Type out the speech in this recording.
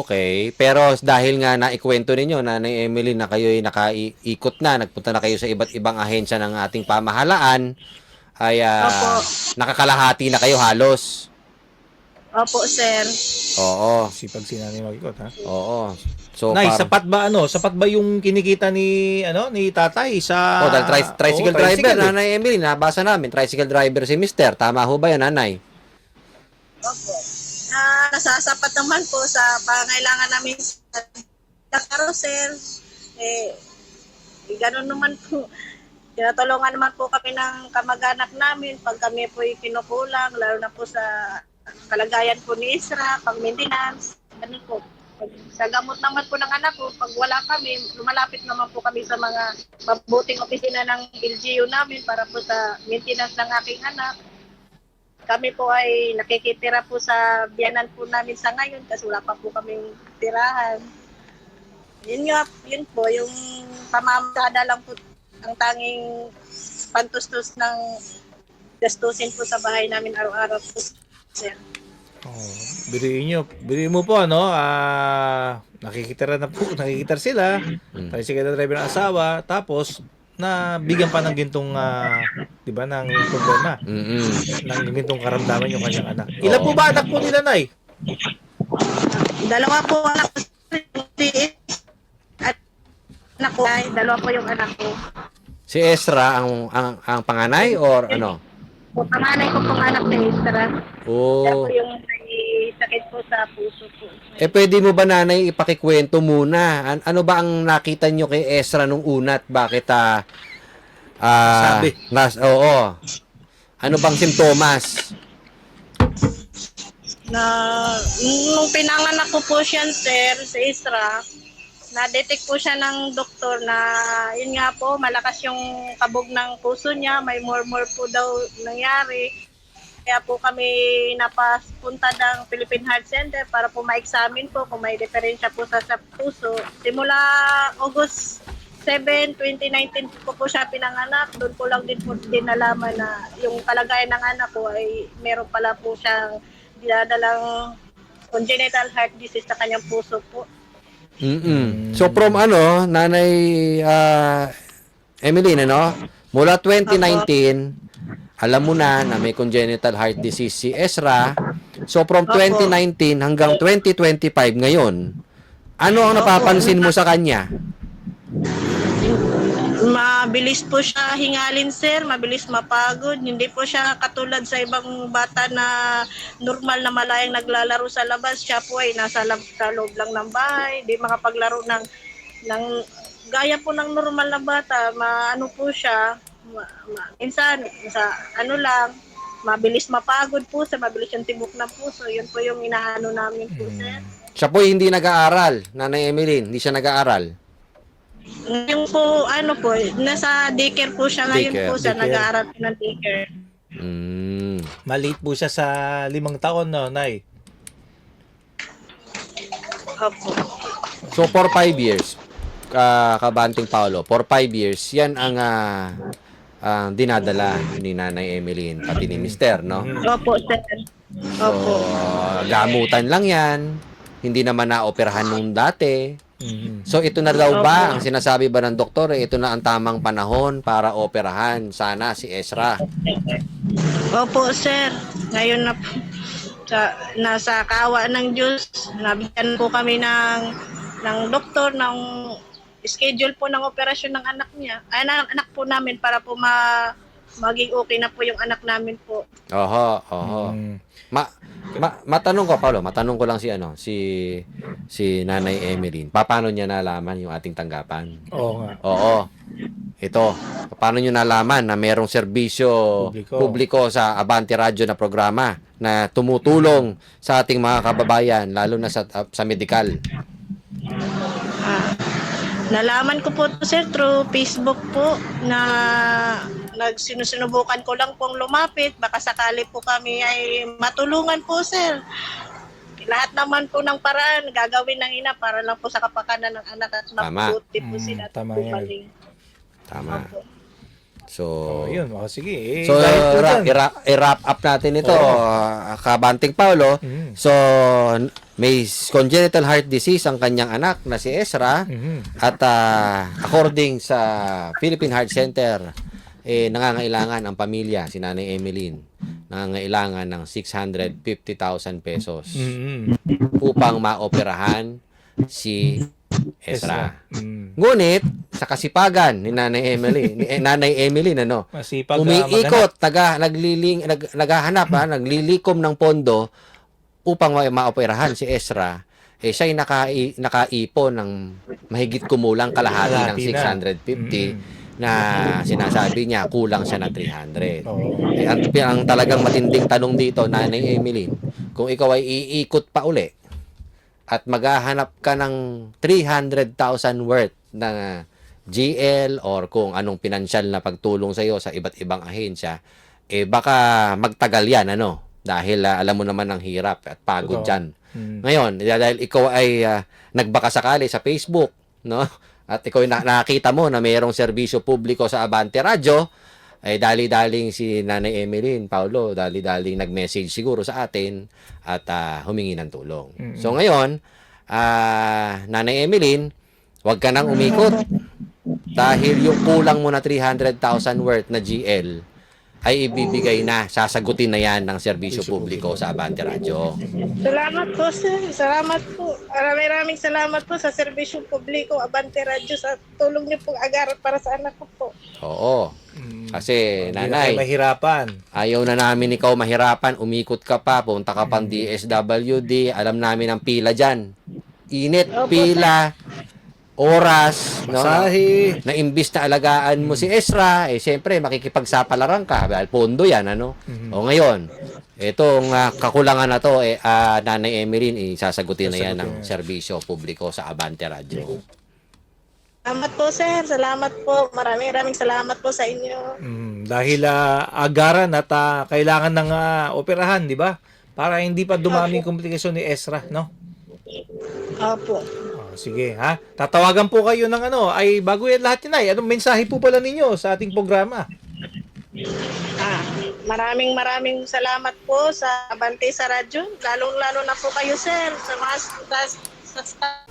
Okay, pero dahil nga naikwento ninyo, Nanay Emily, na kayo ay nakaiikot na, nagpunta na kayo sa iba't ibang ahensya ng ating pamahalaan, ay ah, Opo. nakakalahati na kayo halos. Opo, sir. Oo, Sipag si Nanay mag-ikot, ha? oo. So, Nay, par- sapat ba ano? Sapat ba yung kinikita ni ano ni Tatay sa Oh, dahil tri- tricycle Oo, driver, eh. Nanay Emily, nabasa namin, tricycle driver si Mister. Tama ho ba yan, Nanay? Opo. Ah, nasasapat naman po sa pangailangan namin sa carousel. Eh, eh, ganun naman po. Tinutulungan naman po kami ng kamag-anak namin pag kami po kinukulang, lalo na po sa kalagayan po ni Isra, pang maintenance. Ganun po. Pag, sa gamot naman po ng anak ko, pag wala kami, lumalapit naman po kami sa mga mabuting opisina ng LGU namin para po sa maintenance ng aking anak kami po ay nakikitira po sa biyanan po namin sa ngayon kasi wala pa po kaming tirahan. Yun nga, yun po, yung pamamasada lang po ang tanging pantustos ng gastusin po sa bahay namin araw-araw po. Sir. Oh, biriin nyo. Biriin mo po ano, ah nakikitira na po, nakikitira sila. Mm. Tricycle driver ng asawa, tapos na bigyan pa ng gintong ah, 'di ba ng problema, Mm-mm. ng gintong karamdaman yung kanyang anak. Ilan po ba anak po nila, Nay? Dalawa po anak ko. si- At anak ko ay dalawa po yung anak ko. Si Ezra ang, ang, ang panganay or ano? Po, panganay ko pong anak na Isra. Siya Oh. po yung sakit po sa puso po. Eh pwede mo ba nanay ipakikwento muna? An- ano ba ang nakita nyo kay Ezra nung una at bakit ah ah, Sabi. nas oo. Ano bang simptomas? na nung pinanganak ko po siya sir sa Isra na-detect po siya ng doktor na yun nga po malakas yung kabog ng puso niya may murmur po daw nangyari kaya po kami napapunta ng Philippine Heart Center para po ma-examine po kung may diferensya po sa, sa puso simula August 7, 2019 po po siya pinanganak doon po lang din po din nalaman na yung kalagayan ng anak ko ay meron pala po siyang dinadalang congenital heart disease sa kanyang puso po. Mm. So from ano, nanay ah Emily, ano? Mula 2019, alam mo na na may congenital heart disease si Ezra. So from Opo. 2019 hanggang 2025 ngayon, ano ang napapansin mo sa kanya? Mabilis po siya hingalin sir, mabilis mapagod. Hindi po siya katulad sa ibang bata na normal na malayang naglalaro sa labas. Siya po ay nasa lab, sa loob lang ng bahay, di makapaglaro ng, ng gaya po ng normal na bata. Maano po siya, ma, ma, minsan sa ano lang, mabilis mapagod po sa mabilis yung tibok ng puso. Yun po yung inaano namin po sir. Siya po hindi nag-aaral, nanay Emily, hindi siya nag-aaral. Yung po, ano po, nasa daycare po siya ngayon Daycare, po daycare. nag-aaral po ng daycare. Mm. Maliit po siya sa limang taon, no, Nay? Opo. So for 5 years, ka kabanting Paolo, for 5 years, yan ang ah, ang dinadala ni Nanay Emily pati ni Mister, no? Opo, sir. So, Opo. gamutan lang yan. Hindi naman na-operahan nung dati. So, ito na daw ba, ang sinasabi ba ng doktor, eh, ito na ang tamang panahon para operahan sana si Ezra. Opo, sir. Ngayon na po, sa, nasa kawa ng Diyos, nabigyan po kami ng, ng doktor, ng schedule po ng operasyon ng anak niya. Ay, ng anak po namin para po ma, maging okay na po yung anak namin po. Oho, oho. Mhm. Ma, ma, matanong ko, Paolo, matanong ko lang si, ano, si, si Nanay Emeline. Paano niya nalaman yung ating tanggapan? Oo nga. Oo. Ito, paano nyo nalaman na merong serbisyo Publiko. publiko sa Abante Radio na programa na tumutulong sa ating mga kababayan, lalo na sa, sa medical? Ah, nalaman ko po to sir through Facebook po na nagsinusunubukan ko lang pong lumapit baka sakali po kami ay matulungan po sir lahat naman po ng paraan gagawin ng ina para lang po sa kapakanan ng anak at mabuti po Mm, sila tama yan. bumaling. Tama. Opo. So, Oh, yun. Oh, sige. Eh, so i-wrap, i-wrap up natin ito, Oo. ah, Kabanting Paulo. Mhm. So, may congenital heart disease ang kanyang anak na si Ezra. Mhm. At ah, according sa Philippine Heart Center, eh, nangangailangan ang pamilya, si Nanay Emeline, nangangailangan ng 650,000 pesos Mhm. upang maoperahan si Ezra. Mm. Ngunit, sa kasipagan ni Nanay Emily, ni eh, Nanay Emily, ano, Masipag ah, umiikot, taga, nagliling, nag, naghahanap, ha, naglilikom ng pondo upang ma- maoperahan si Ezra. Eh, siya'y naka, nakaipon ng mahigit kumulang kalahati ng Kalahati na. 650 Mm. na sinasabi niya kulang siya ng 300. Oo. Eh, ang, ang talagang matinding tanong dito, Nanay Emily, kung ikaw ay iikot pa uli at maghahanap ka ng 300,000 worth na GL or kung anong pinansyal na pagtulong sa iyo sa iba't ibang ahensya, eh baka magtagal yan, ano? Dahil ah, alam mo naman ang hirap at pagod Totoo. dyan. Mm. Ngayon, dahil ikaw ay ah, nagbakasakali sa Facebook, no? At ikaw na- nakakita mo na mayroong serbisyo publiko sa Abante Radio, ay dali-daling si Nanay Emeline, Paulo, dali-daling nag-message siguro sa atin at ah, humingi ng tulong. Mm-mm. So ngayon, ah, Nanay Emeline, huwag ka nang umikot dahil yung kulang mo na 300,000 worth na GL ay ibibigay na, sasagutin na yan ng serbisyo publiko sa Abante Radio. Salamat po, sir. Salamat po. Maraming maraming salamat po sa serbisyo publiko, Abante Radio, sa tulong niyo po agarat para sa anak ko po. Oo. Mm. Kasi, nanay, mahirapan. ayaw na namin ikaw mahirapan, umikot ka pa, punta ka pang DSWD, alam namin ang pila dyan. Init, Opo, pila, oras, no? Masahe. Na imbis na alagaan mo si Ezra, eh siyempre makikipagsapalaran ka dahil pondo 'yan ano. Mhm. O ngayon, itong ah, kakulangan na to eh ah, Nanay Emeline eh, sasagutin na yan ng serbisyo publiko sa Abante Radio. Salamat po, sir. Salamat po. Maraming maraming salamat po sa inyo. Mm, dahil ah, agaran at ah, kailangan ng ah, operahan, di ba? Para hindi pa dumaming komplikasyon ni Ezra, no? Opo. Oh, sige, ha? Tatawagan po kayo ng ano, ay bago yan lahat yan ay, anong mensahe po pala ninyo sa ating programa? Ah, maraming maraming salamat po sa Abante sa radyo. Lalong-lalo na po kayo, sir, sa mga sa, sa staff